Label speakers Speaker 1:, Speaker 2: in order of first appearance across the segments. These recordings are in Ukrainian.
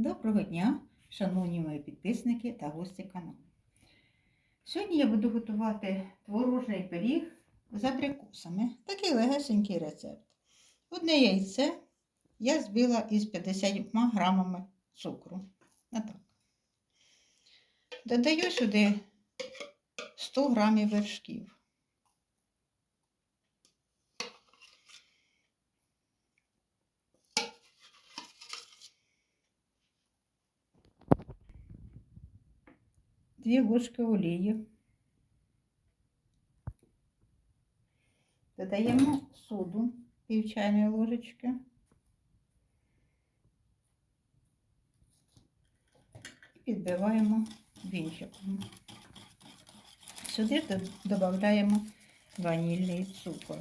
Speaker 1: Доброго дня, шановні мої підписники та гості каналу. Сьогодні я буду готувати творожний пиріг з абрикосами. Такий легесенький рецепт. Одне яйце я збила із 50 грамами цукру. Отак. Додаю сюди 100 грамів вершків. Дві ложки олії. Додаємо соду пів чайної ложечки. І підбиваємо вінчиком. Сюди додаємо ванільний цукор.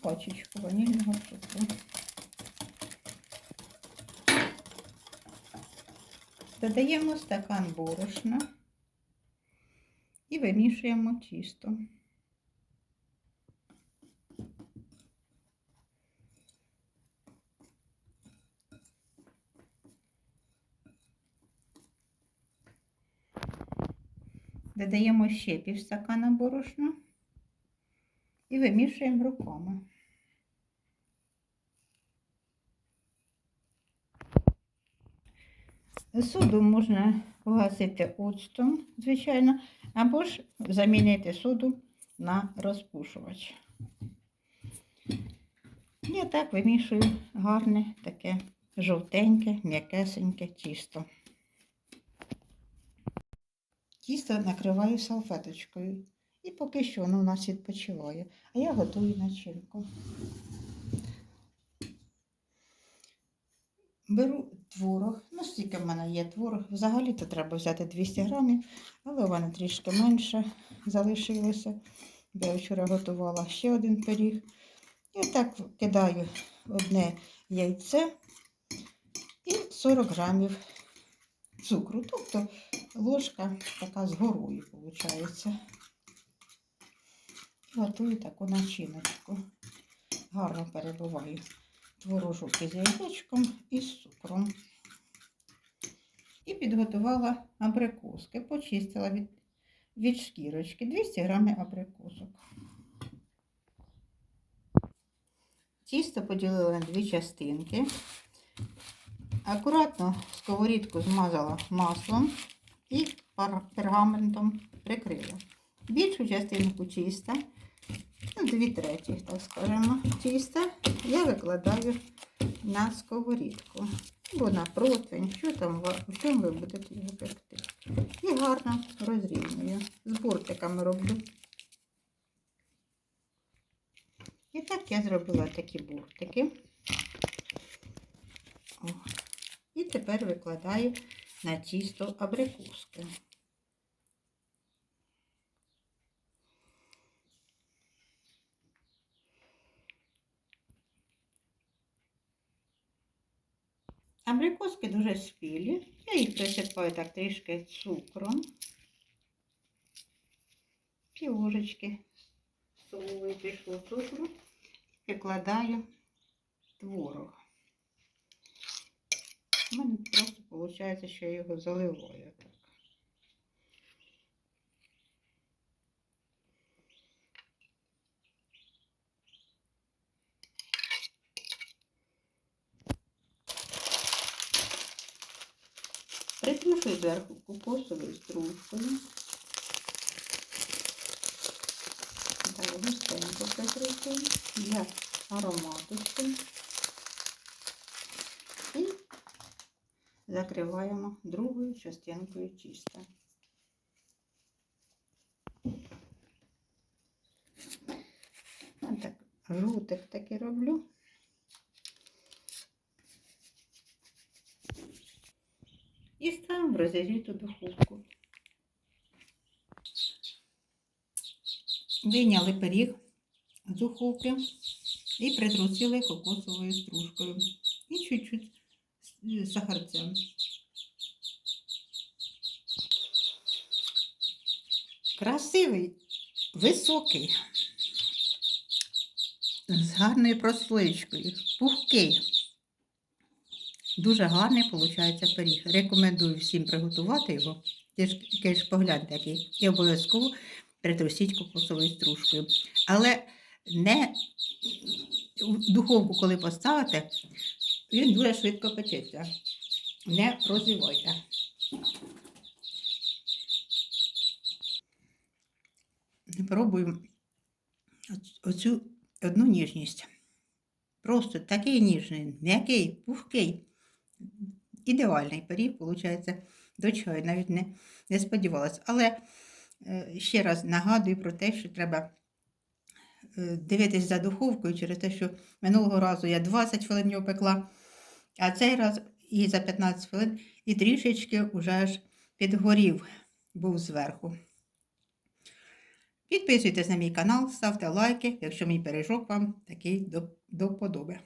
Speaker 1: Пачечку ванільного цукру. Додаємо стакан борошна і вимішуємо тісто. Додаємо ще пів стакана борошна і вимішуємо руками. Соду можна погасити оцтом, звичайно, або ж замінити соду на розпушувач. Я так вимішую гарне таке жовтеньке, м'якесеньке тісто. Тісто накриваю салфеточкою. І поки що воно у нас відпочиває. А я готую начинку. Беру творог, ну стільки в мене є творог. Взагалі-то треба взяти 200 грамів, але у мене трішки менше залишилося. Я вчора готувала ще один пиріг. І так кидаю одне яйце і 40 грамів цукру. Тобто ложка така з горою, виходить. Готую таку начиночку. Гарно перебуваю творожок із яєчком і з цукром. І підготувала абрикоски, почистила від, від шкірочки 200 грамів абрикосок. Тісто поділила на дві частинки. Акуратно сковорідку змазала маслом і пергаментом прикрила. Більшу частинку чиста, дві треті, так скажемо, тіста я викладаю на сковорідку. Або на противень, що там, в чому ви будете його пекти. І гарно розрівнюю. З бортиками роблю. І так я зробила такі бортики. О. І тепер викладаю на тісто абрикоски. Абрикоски дуже спілі. Я їх присипаю так трішки цукром. Пів ложечки столової пішло цукру. І викладаю творог. У мене просто виходить, що я його заливаю так. Притрушую зверху кокосовою стружкою. Так, густенько притрушую для аромату. І закриваємо другою частинкою тіста. так, таки роблю. І ставимо в розігріту духовку. Вийняли пиріг з духовки і притрусили кокосовою стружкою. І чуть-чуть сахарцем. Красивий, високий, з гарною прослоєчкою, пухкий. Дуже гарний виходить пиріг. Рекомендую всім приготувати його. Ти ж, погляньте який. І обов'язково притрусіть кокосовою стружкою. Але не в духовку, коли поставите, він дуже швидко печеться. Не розливайте. Пробуємо оцю одну ніжність. Просто такий ніжний, м'який, пухкий. Ідеальний пиріг, виходить, до чаю. Навіть не, не сподівалась. Але е, ще раз нагадую про те, що треба е, дивитись за духовкою через те, що минулого разу я 20 хвилин його пекла, а цей раз і за 15 хвилин і трішечки вже аж підгорів був зверху. Підписуйтесь на мій канал, ставте лайки, якщо мій пиріжок вам такий до, до вподоби.